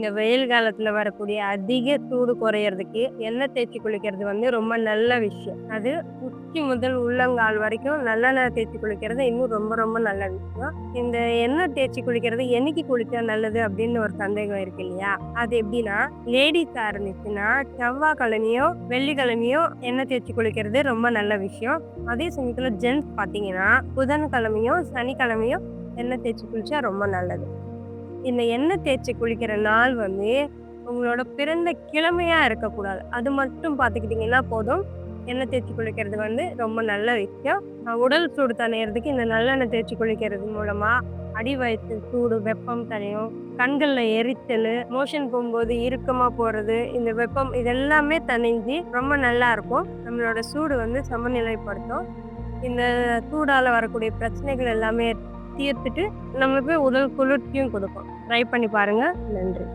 இந்த வெயில் காலத்துல வரக்கூடிய அதிக சூடு குறையறதுக்கு எண்ணெய் தேய்ச்சி குளிக்கிறது வந்து ரொம்ப நல்ல விஷயம். அது உச்சி முதல் உள்ளங்கால் வரைக்கும் நல்லெண்ணெய் தேய்ச்சி குளிக்கிறது இன்னும் ரொம்ப ரொம்ப நல்ல விஷயம். இந்த எண்ணெய் தேய்ச்சி குளிக்கிறது என்னைக்கு குளிச்சா நல்லது அப்படின்னு ஒரு சந்தேகம் இருக்கு இல்லையா? அது எப்படின்னா லேடிஸா இருந்துச்சுன்னா செவ்வாய்க்கிழமையோ வெள்ளிக்கிழமையோ எண்ணெய் தேய்ச்சி குளிக்கிறது ரொம்ப நல்ல விஷயம். அதே சமயத்துல ஜென்ட்ஸ் பாத்தீங்கன்னா புதன்கிழமையும் சனிக்கிழமையும் எண்ணெய் தேய்ச்சி குளிச்சா ரொம்ப நல்லது. இந்த எண்ணெய் தேய்ச்சி குளிக்கிற நாள் வந்து உங்களோட பிறந்த கிழமையாக இருக்கக்கூடாது. அது மட்டும் பார்த்துக்கிட்டிங்கன்னா போதும். எண்ணெய் தேய்ச்சி குளிக்கிறது வந்து ரொம்ப நல்ல விஷயம். உடல் சூடு தணியறதுக்கு இந்த நல்லெண்ணெய் தேய்ச்சி குளிக்கிறது மூலமாக அடி வயிற்று சூடு வெப்பம் தணியும் கண்களில் எரிச்சல் மோஷன் போகும்போது இறுக்கமாக போகிறது இந்த வெப்பம் இதெல்லாமே தணிஞ்சு ரொம்ப நல்லா இருக்கும். நம்மளோட சூடு வந்து சமநிலைப்படுத்தும். இந்த சூடால் வரக்கூடிய பிரச்சனைகள் எல்லாமே தீர்த்துட்டு நம்மளுக்கு உடல் குளிர்ச்சியும் கொடுக்கும் ட்ரை பண்ணி பாருங்க. நன்றி.